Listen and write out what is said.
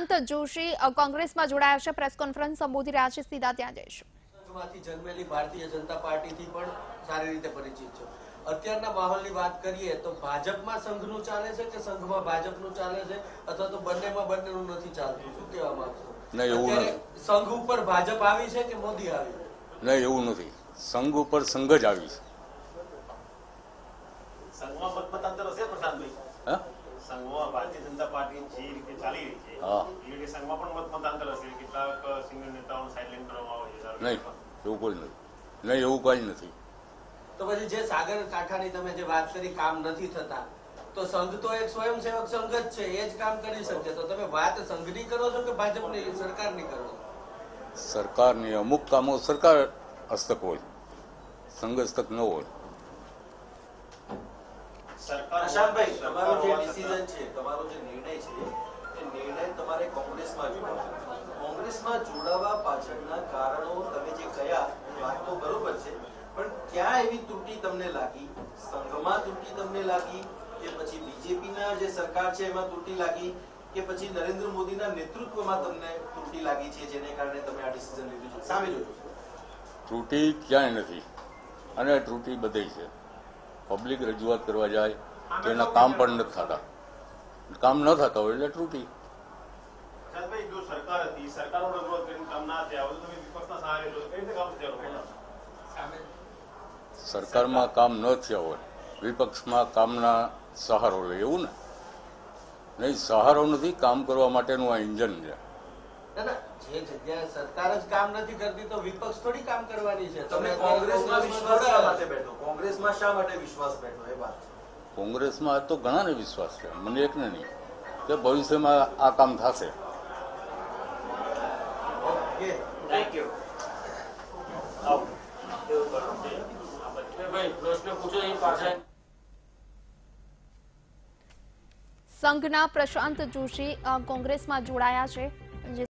પ્રશાંત જોશી કોંગ્રેસમાં જોડાયા છે પ્રેસ કોન્ફરન્સ સંબોધી રહ્યા છે સીધા ત્યાં જઈશું. જન્મેલી ભારતીય જનતા પાર્ટીથી પણ સારી રીતે પરિચિત છે. અત્યારના માહોલની વાત કરીએ તો ભાજપમાં સંઘનું ચાલે છે કે સંઘમાં ભાજપનું ચાલે છે? અથવા તો બંનેમાં બંનેનું નથી ચાલતું? શું કહેવા માંગશો? નહીં, એવું નથી. સંઘ ઉપર ભાજપ આવી છે કે મોદી આવી નહીં એવું નથી. સંઘ ઉપર સંઘ જ આવી છે. સંઘમાં મતમતાંતર હશે પ્રશાંતભાઈ? હા? સંઘમાં ભારતીય જનતા પાર્ટી જે રીતે ચાલી રહી છે હા. એ સંઘમાં પણ મત મતાંતર હશે. કેટલાક સિનિયર નેતાઓને સાઇડલાઇન કરવામાં આવે છે નહીં એવું કોઈ નથી નહીં એવું કઈ નથી. તો પછી જે સાગર કાંઠાની તમે જે વાત કરી કામ નથી થતા તો સંઘ તો એક સ્વયંસેવક સંઘ જ છે એ જ કામ કરી શકે. તો તમે વાત સંઘની કરો છો કે ભાજપની? સરકારની કરો છો? સરકારની અમુક કામો સરકાર હસ્તક હોય. સંઘ હસ્તક ન હોય. સરકાર તમારો જે ડિસિઝન છે તમારો જે નિર્ણય છે એ નિર્ણય તમારે કોંગ્રેસમાં જોડાવો કોંગ્રેસમાં જોડાવા પાછળના કારણો તમે જે કયા વાત તો બરોબર છે, પણ ક્યાં એવી ત્રુટી તમને લાગી? સંઘમાં ત્રુટી તમને લાગી કે પછી બીજેપીના જે સરકાર છે એમાં ત્રુટી લાગી કે પછી નરેન્દ્ર મોદીના નેતૃત્વમાં તમને ત્રુટી લાગી છે, જેને કારણે તમે આ ડિસિઝન લીધું છે? સામે જોજો. ત્રુટી ક્યાંય નથી. અને ત્રુટી બધે છે. પબ્લિક રજૂઆત કરવા જાય તો એના કામ પણ નથી થતા. કામ ન થતા હોય એટલે ત્રુટી પ્રશાંતભાઈ જો સરકાર હતી સરકારો રજૂઆત કરીને કામ ના થયા હવે તમે વિપક્ષના સહારે છો કઈ રીતે કામ થશે સરકારમાં કામ ન થયા હોય વિપક્ષમાં કામના સહારો લે એવું ને? નહીં સહારો નથી કામ કરવા માટેનું આ ઇન્જન છે. જે જગ્યાએ સરકાર જ કામ નથી કરતી તો વિપક્ષ થોડી કામ કરવાની છે. તમે કોંગ્રેસમાં વિશ્વાસ શા માટે બેઠો કોંગ્રેસમાં શા માટે વિશ્વાસ બેઠો એ વાત છે. કોંગ્રેસમાં તો ઘણાને વિશ્વાસ છે મને એકને નહીં કે ભવિષ્યમાં આ કામ થશે. ઓકે થેન્ક યુ આવો. એવું કરો. ભાઈ પ્રશ્ન પૂછો એ પાછા સંઘના પ્રશાંત જોશી અ, કોંગ્રેસમાં જોડાયા છે જે